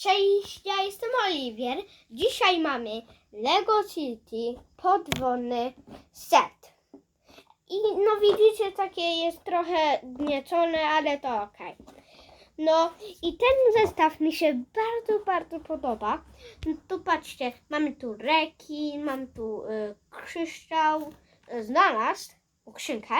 Cześć, ja jestem Oliwier. Dzisiaj mamy Lego City podwodny set. I no widzicie, takie jest trochę gniecone, ale to ok. No i ten zestaw mi się bardzo, bardzo podoba. No, tu patrzcie, mamy tu rekin, mam tu y, kryształ, znalazł skrzynkę.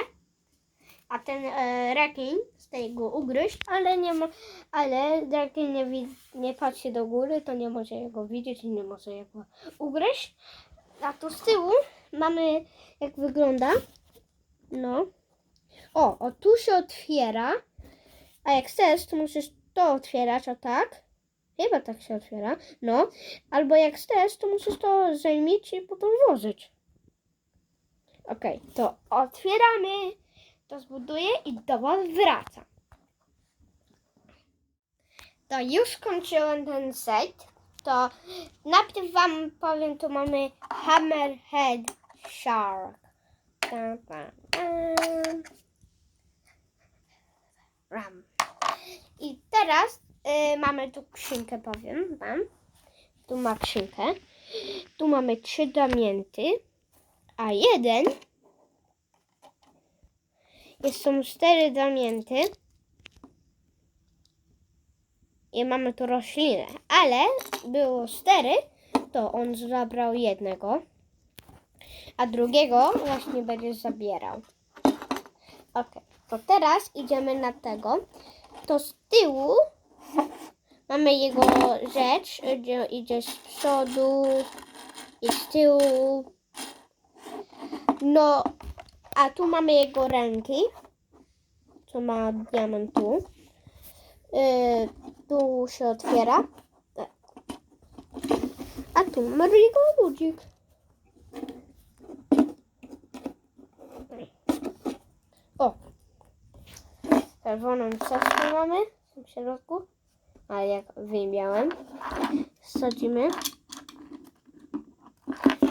A ten e, rekin z tego ugryźć, ale nie ma, ale rekin nie, nie patrzy do góry, to nie może jego widzieć i nie może jego ugryźć. A tu z tyłu mamy, jak wygląda. No. O, o tu się otwiera. A jak chcesz, to musisz to otwierać, o tak. Chyba tak się otwiera. No. Albo jak chcesz, to musisz to zajmić i potem włożyć. Okej, to otwieramy zbuduję i do Was wracam. To już skończyłem ten set. To najpierw Wam powiem, tu mamy Hammerhead Shark. Tam, tam, tam. Ram. I teraz y, mamy tu skrzynkę, powiem Wam. Tu ma skrzynkę. Tu mamy trzy diamenty, a jeden jest, są cztery diamenty. I mamy tu roślinę. Ale było cztery, to on zabrał jednego. A drugiego właśnie będzie zabierał. Ok, to teraz idziemy na tego. To z tyłu mamy jego rzecz, gdzie idzie z przodu i z tyłu. No, a tu mamy jego ręki, co ma diament tu. Yy, tu się otwiera. A tu mamy jego ludzik. O! Czerwoną czaszkę mamy w środku. A jak wyjmiałem. Sadzimy.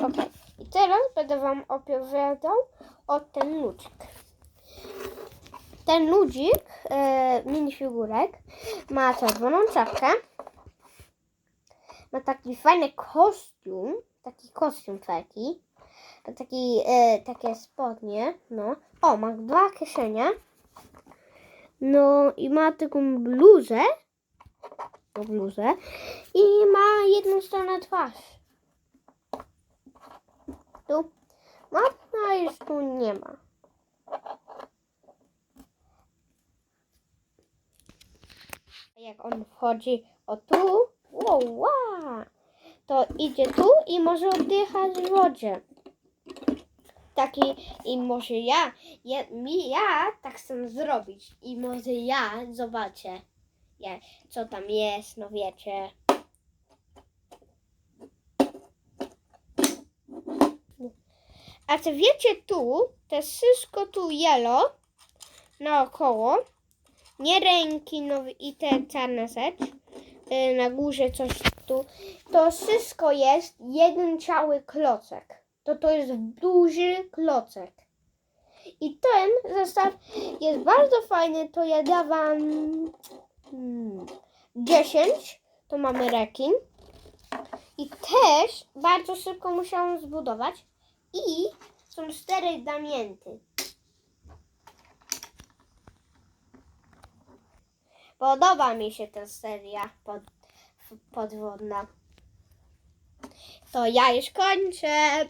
Ok. I teraz będę Wam opowiadał o ten ludzik. Ten ludzik, e, minifigurek, ma czerwoną czapkę. Ma taki fajny kostium, taki kostium taki. Taki, e, takie spodnie, no. O, ma dwa kieszenie. No i ma taką bluzę. No, bluzę. I ma jedną stronę twarz. Tu ma, już tu nie ma. Jak on wchodzi o tu, wow, wow, to idzie tu i może oddychać w wodzie. Taki i może ja, ja, mi, ja tak chcę zrobić i może ja zobaczę, co tam jest, no wiecie. A co wiecie tu, to wszystko tu yellow naokoło. Nie ręki no i te czarne rzecz. y, Na górze coś tu. To wszystko jest jeden cały klocek. To to jest duży klocek. I ten zestaw jest bardzo fajny. To ja dawam hmm, 10. To mamy rekin. I też bardzo szybko musiałam zbudować. I są cztery damięty. Podoba mi się ta seria pod, podwodna. To ja już kończę.